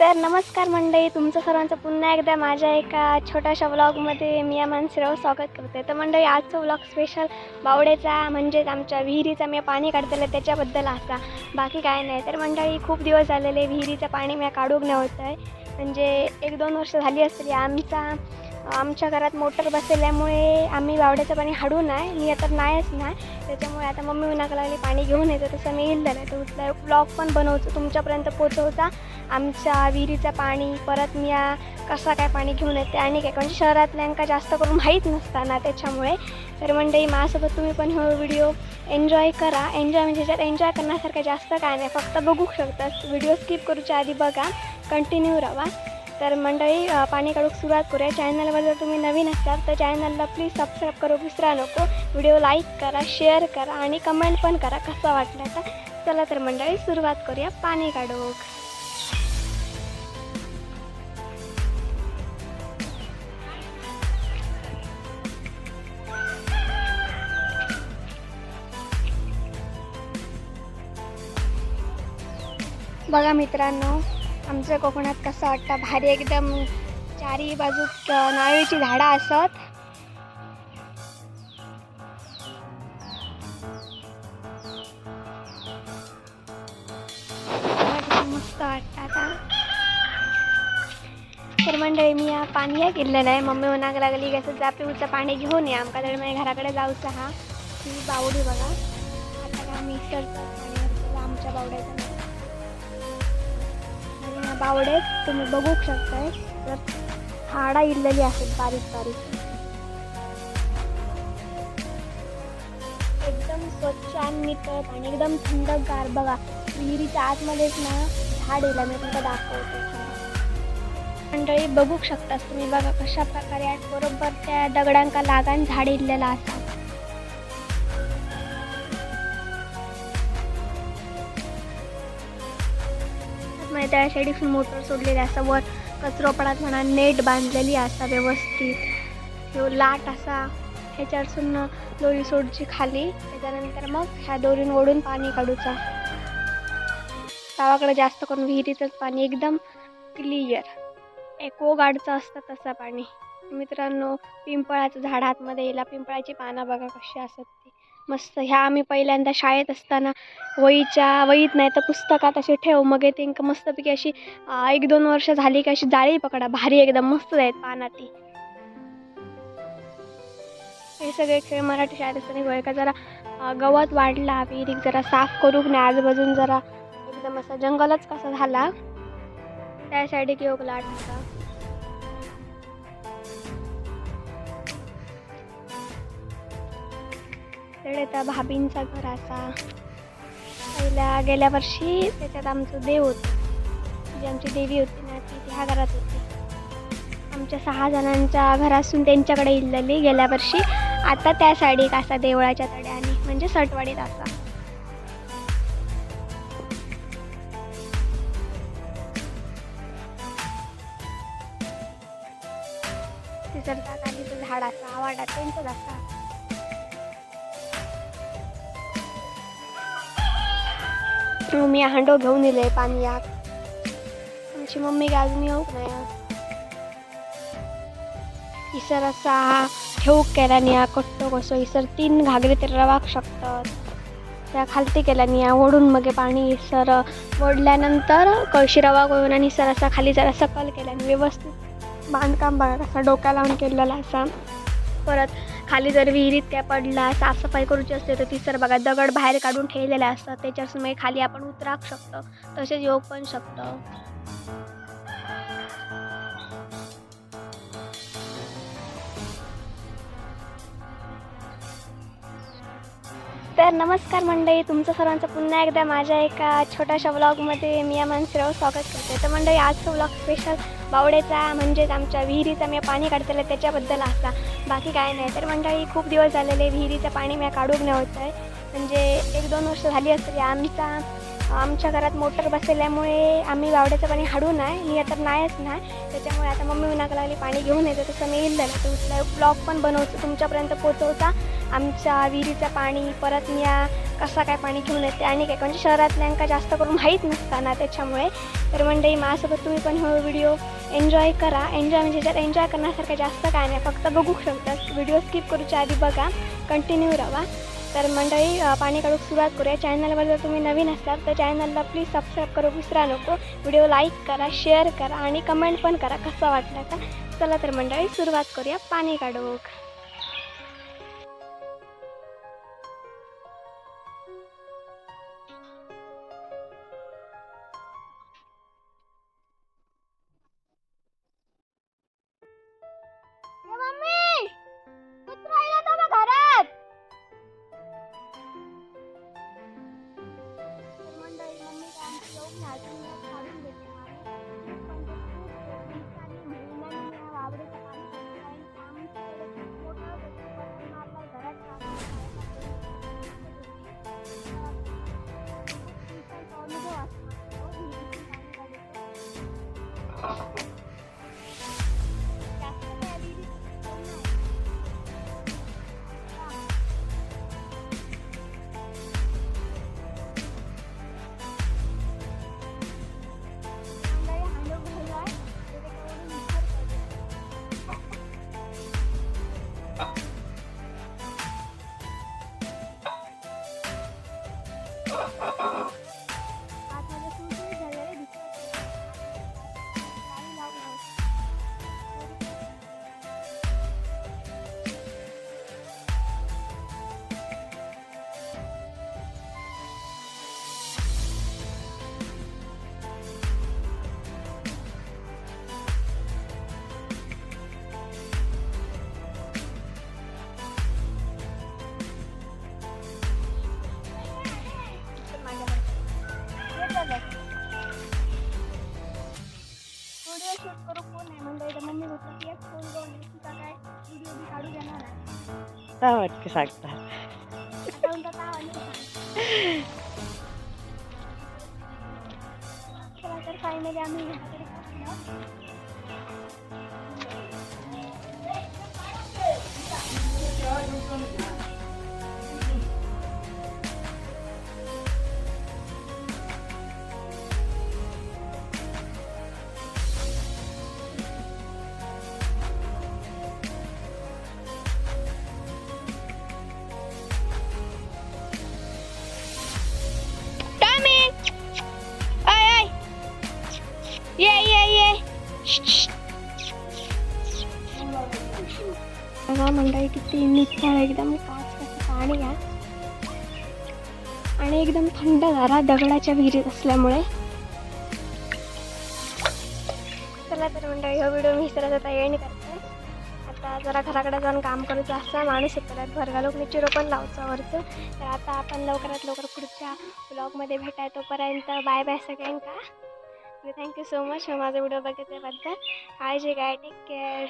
तर नमस्कार मंडळी तुमचं सर्वांचं पुन्हा एकदा माझ्या एका छोट्याशा व्लॉगमध्ये मी या मानसिराव स्वागत करते. तर मंडळी आजचं व्लॉग स्पेशल बावडेचा म्हणजेच आमच्या विहिरीचा मी पाणी काढतेलं त्याच्याबद्दल असा बाकी काय नाही. तर मंडळी खूप दिवस झालेले विहिरीचं पाणी मी काढूक नाही आहे म्हणजे एक दोन वर्ष झाली असतील आमचा आमच्या घरात मोटर बसल्यामुळे आम्ही बावड्याचं पाणी हाडू नाही. मी आता नाहीच नाही. त्याच्यामुळे आता मम्मी उन्हाक लागली पाणी घेऊन येतं. तसं मी येईल नाही. तर उठला ब्लॉग पण बनवतो. तुमच्यापर्यंत पोचवता आमच्या विहिरीचं पाणी परत मी या कसा काय पाणी घेऊन येते आणि काय. म्हणजे शहरातल्यांका जास्त करून माहीत नसताना त्याच्यामुळे. तर मंडळी माझ्यासोबत तुम्ही पण हो व्हिडिओ एन्जॉय करा. एन्जॉय म्हणजे त्याच्यात एन्जॉय करण्यासारखं जास्त काय नाही. फक्त बघू शकतात व्हिडिओ स्किप करूच्या आधी बघा. कंटिन्यू राहा तर मंडळी पाणी काढूक सुरुवात करूया. चॅनलवर जर तुम्ही नवीन असाल तर चॅनलला प्लीज सबस्क्राईब करू विसरा नको. व्हिडिओ लाईक करा शेअर करा आणि कमेंट पण करा कसा वाटला तर. चला तर मंडळी सुरुवात करूया. पाणी काढूक. बघा मित्रांनो आमच्या कोकणात कसं वाटतं? भारी एकदम चारी बाजू नारळीची झाडं असत. मस्त वाटतं आता. तर मंडळी मी या पाणी या केलं नाही मम्मी म्हणाक लागली कसं जा पिऊचं पाणी घेऊन या. आमका तर माझ्या घराकडे जाऊचं हा. ही बावडी बघा. आता का मिक्सरचं आमच्या बावड्याचं. बावडे तुम्ही बघू शकताय. तर हाडा इल्लेली असेल बारीक बारीक. एकदम स्वच्छ आणि नितळ पाणी एकदम थंडगार. बघा विहिरीच्या आतमध्येच ना झाड येईल मी तुमका दाखवतो. मंडळी बघू शकतास तुम्ही बघा कशा प्रकारे बरोबर त्या दगडांका लागान झाड इल्लेला असतात म्हणजे त्या साईडीक मोटर सोडलेली असा वर कचरोपडात म्हणा नेट बांधलेली असा व्यवस्थित. ह्यो लाट असा ह्याच्यावरसून दोरी सोडची खाली. त्याच्यानंतर मग ह्या दोरीन ओढून पाणी काढूचा. गावाकडे जास्त करून विहिरीतच पाणी एकदम क्लिअर एको गाडचं असतं तसं पाणी. मित्रांनो पिंपळाचं झाड आतमध्ये येला पिंपळाची पानं बघा कशी असत ती. मस्त. ह्या आम्ही पहिल्यांदा शाळेत असताना वहीच्या वहीत नाही तर पुस्तकात असे ठेव मग ते मस्तपैकी अशी एक दोन वर्ष झाली की अशी जाळी पकडा भारी एकदम मस्त आहेत पाना ती हे सगळे खेळ मराठी शाळेत असताना गोळ का? जरा गवत वाढला विहिरीक जरा साफ करूक नाही आजूबाजून जरा एकदम असा जंगलच कसा झाला त्या साईडीक योग लाट होता तिकडे भाभींचा घर असा पहिल्या गेल्या वर्षी त्याच्यात आमचं देव होतं. जी आमची देवी होती ना ती ह्या घरात होती. आमच्या सहा जणांच्या घरासून त्यांच्याकडे इल्लली गेल्या वर्षी. आता त्या साडीत असा देवळाच्या तड्याने म्हणजे सटवाडीत असा. तिसरता कालीचं झाड असा आवाडा त्यांचंच असा. मी हांडो घेऊन दिले पाणी याक आमची मम्मी काय अजून येऊक नाही इसर असा ठेवूक केला निया कट्टो कसो इसर. तीन घागरे ते रवाक शकतात. त्या खालती केल्या निया ओढून मग पाणी इसर. ओढल्यानंतर कळशी रवा करून आणि इसर असा खाली जरा सकल केल्याने व्यवस्थित बांधकाम बघा असा डोक्या लावून केलेला असा. परत खाली जर विहिरीत काय पडला साफसफाई करूची असते तर ती सर बघा दगड बाहेर काढून ठेवलेले असतात. त्याच्यासून खाली आपण उतराक शकतो. तसेच योग पण शकतो. तर नमस्कार मंडळी तुमचं सर्वांचं पुन्हा एकदा माझ्या एका छोट्याशा ब्लॉगमध्ये मी या मनसेवर स्वागत करते. तर मंडळी आजचं ब्लॉग स्पेशल बावडेचा म्हणजेच आमच्या विहिरीचा मी पाणी काढतेलं त्याच्याबद्दल असा. बाकी काय नाही. तर मंडळी खूप दिवस झालेले विहिरीचं पाणी मी काढूक नव्हतं आहे म्हणजे एक दोन वर्ष झाली असते आमचा आमच्या घरात मोटर बसल्यामुळे आम्ही बावड्याचं पाणी हाडू नाही. मी तर नाहीच नाही. त्याच्यामुळे आता मम्मी विनाक लागली पाणी घेऊन येते. तसं मी येईल तर उचला ब्लॉग पण बनवतो. तुमच्यापर्यंत पोचवता आमच्या विहिरीचं पाणी परत या कसा काय पाणी घेऊन येते आणि काय? म्हणजे शहरातल्यांका जास्त करून माहीत नसताना त्याच्यामुळे. तर मंडळी माझ्यासोबत तुम्ही पण हो व्हिडिओ एन्जॉय करा. एन्जॉय म्हणजे ज्यात एन्जॉय करण्यासारखं जास्त काय नाही. फक्त बघू शकतात व्हिडिओ स्किप करूच्या आधी बघा. कंटिन्यू राहा तर मंडळी पाणी काढूक सुरुवात करूया. चॅनलवर जर तुम्ही नवीन असाल तर चॅनलला प्लीज सबस्क्राईब करू. विसरा नको. व्हिडिओ लाईक करा शेअर करा आणि कमेंट पण करा. कसा वाटला का? चला तर मंडळी सुरुवात करूया. पाणी काढूक. आहे काय वाटते सांगता आता म्हणतात "का आणि तू सांग." चला बघा मंडळी किती नितळ एकदम काच कसं पाणी आहे आणि एकदम थंड झाला दगडाच्या विहिरीत असल्यामुळे. चला तर मंडळी हा व्हिडिओ मी सरळ आता एंड करते. आता जरा घराकडे जाऊन काम करायचं असं माणूस येतात घर घालूक मी पण लावचं वरचं. तर आता आपण लवकरात लवकर पुढच्या ब्लॉगमध्ये भेटाय तोपर्यंत बाय बाय सगळ्यांका. थँक्यू सो मच माझा व्हिडिओ बघितल्याबद्दल. काळजी काय टेक केअर